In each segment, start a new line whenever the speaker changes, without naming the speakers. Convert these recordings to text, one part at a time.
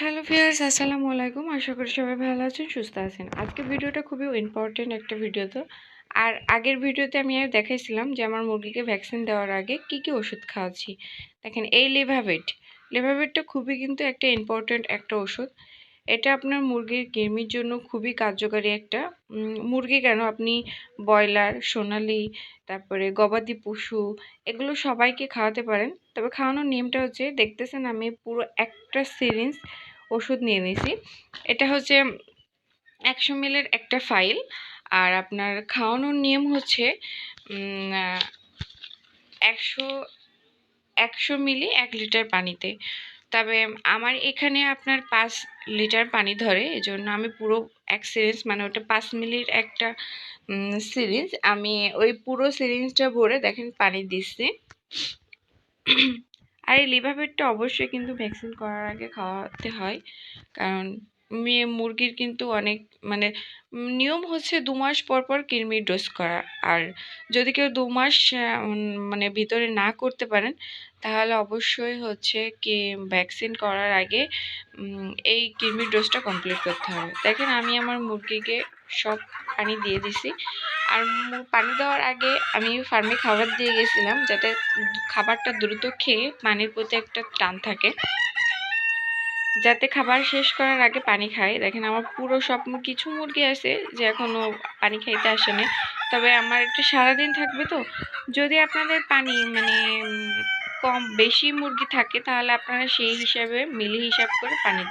Hello viewers, আসসালামু আলাইকুম। আশা করি সবাই ভালো আছেন, সুস্থ আছেন। আজকে ভিডিওটা খুবই ইম্পর্টেন্ট একটা ভিডিও তো আর আগের ভিডিওতে আমি আর দেখাইছিলাম যে আমার মুরগিকে ভ্যাকসিন দেওয়ার আগে কি কি ওষুধ খাওয়াচ্ছি। দেখেন, এই লিভাভেট লিভাভেটটা খুবই কিন্তু একটা ইম্পর্টেন্ট একটা ওষুধ। এটা আপনার মুরগির কৃমির জন্য খুবই কার্যকারী একটা। মুরগি কেন আপনি ব্রয়লার, সোনালি, তারপরে গবাদি পশু, এগুলো সবাইকে খাওয়াতে পারেন। তবে খাওয়ানোর নিয়মটা হচ্ছে, দেখতেছেন আমি পুরো একটা সিরিঞ্জ ওষুধ নিয়ে নিয়েছি এটা হচ্ছে একশো মিলের একটা ফাইল আর আপনার খাওয়ানোর নিয়ম হচ্ছে একশো একশো মিলি এক লিটার পানিতে। তবে আমার এখানে আপনার পাঁচ লিটার পানি ধরে, এজন্য আমি পুরো এক সিরিঞ্জ মানে ওটা পাঁচ মিলির একটা সিরিঞ্জ আমি ওই পুরো সিরিঞ্জটা ভরে দেখেন পানি দিচ্ছি। আর এই লিভারভেটটা অবশ্যই কিন্তু ভ্যাকসিন করার আগে খাওয়াতে হয়। কারণ মেয়ে মুরগির কিন্তু অনেক মানে নিয়ম হচ্ছে দু মাস পর পর কৃমির ডোজ করা। আর যদি কেউ দু মাস মানে ভিতরে না করতে পারেন, তাহলে অবশ্যই হচ্ছে কি, ভ্যাকসিন করার আগে এই কৃমির ডোজটা কমপ্লিট করতে হবে। দেখেন আমি আমার মুরগিকে সব পানি দিয়ে দিছি। আর পানি দেওয়ার আগে আমি ফার্মে খাবার দিয়ে গেছিলাম যাতে খাবারটা দ্রুত খেয়ে পানির প্রতি একটা টান থাকে। যাতে খাবার শেষ করার আগে পানি খায়। দেখেন আমার পুরো সব কিছু মুরগি আছে যে এখনও পানি খাইতে আসেনি। তবে আমার একটু সারাদিন থাকবে তো। যদি আপনাদের পানি মানে কম, বেশি মুরগি থাকে তাহলে আপনারা সেই হিসাবে মিলি হিসাব করে পানি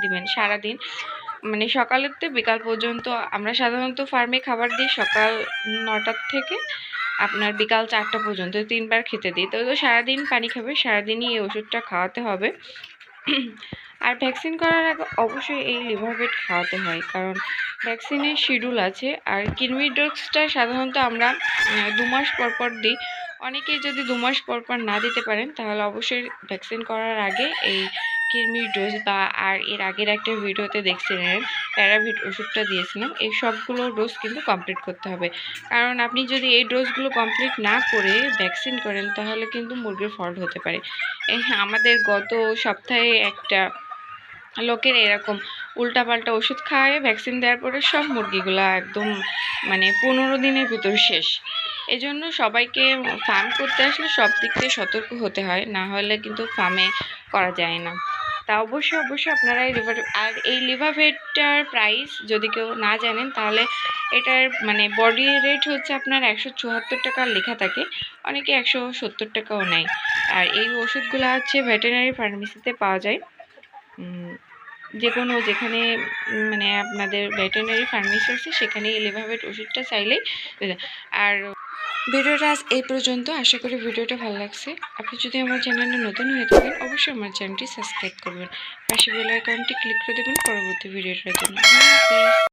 দিবেন সারাদিন। মানে সকালের তো বিকাল পর্যন্ত আমরা সাধারণত ফার্মে খাবার দিই সকাল নটার থেকে আপনার বিকাল চারটা পর্যন্ত, তিনবার খেতে দিই। তো সারাদিন পানি খাবে, সারাদিনই এই ওষুধটা খাওয়াতে হবে। আর ভ্যাকসিন করার আগে অবশ্যই এই লিভারভেট খাওয়াতে হয়, কারণ ভ্যাকসিনের শিডিউল আছে। আর কিডনি ডোজটা সাধারণত আমরা দু মাস পর পর দিই। অনেকেই যদি দু মাস পর পর না দিতে পারেন, তাহলে অবশ্যই ভ্যাকসিন করার আগে এই কিডনির ডোজ বা আর এর আগের একটা ভিডিওতে দেখছিলেন প্যারাভিট ওষুধটা দিয়েছিলাম এই সবগুলো ডোজ কিন্তু কমপ্লিট করতে হবে। কারণ আপনি যদি এই ডোজগুলো কমপ্লিট না করে ভ্যাকসিন করেন, তাহলে কিন্তু মুরগির ফল্ট হতে পারে। আমাদের গত সপ্তাহে একটা লোকের এরকম উল্টাপাল্টা ওষুধ খাওয়ায় ভ্যাকসিন দেওয়ার পরে সব মুরগিগুলো একদম মানে পনেরো দিনের ভিতর শেষ। এজন্য সবাইকে ফার্ম করতে আসলে সব দিক থেকে সতর্ক হতে হয়, না হলে কিন্তু ফার্মে করা যায় না। তা অবশ্যই অবশ্যই আপনারা এই লিভার আর এই লিভারভেটটার প্রাইস যদি কেউ না জানেন, তাহলে এটার মানে বডি রেট হচ্ছে আপনার একশো চুয়াত্তর টাকা লেখা থাকে, অনেকে একশো সত্তর টাকাও নেয়। আর এই ওষুধগুলো হচ্ছে ভেটেরিনারি ফার্মেসিতে পাওয়া যায়। যে কোনো যেখানে মানে আপনাদের ভেটেরিনারি ফার্মেসি আছে, সেখানে এই লিভারভেট ওষুধটা চাইলেই আর ভিডিওটা আজ এই পর্যন্ত। আশা করি ভিডিওটা ভালো লাগছে। আপনি যদি আমার চ্যানেলে নতুন হয়ে থাকেন, অবশ্যই আমার চ্যানেলটি সাবস্ক্রাইব করবেন। পাশে বেল আইকনটি ক্লিক করে দেবেন পরবর্তী ভিডিওটার জন্য।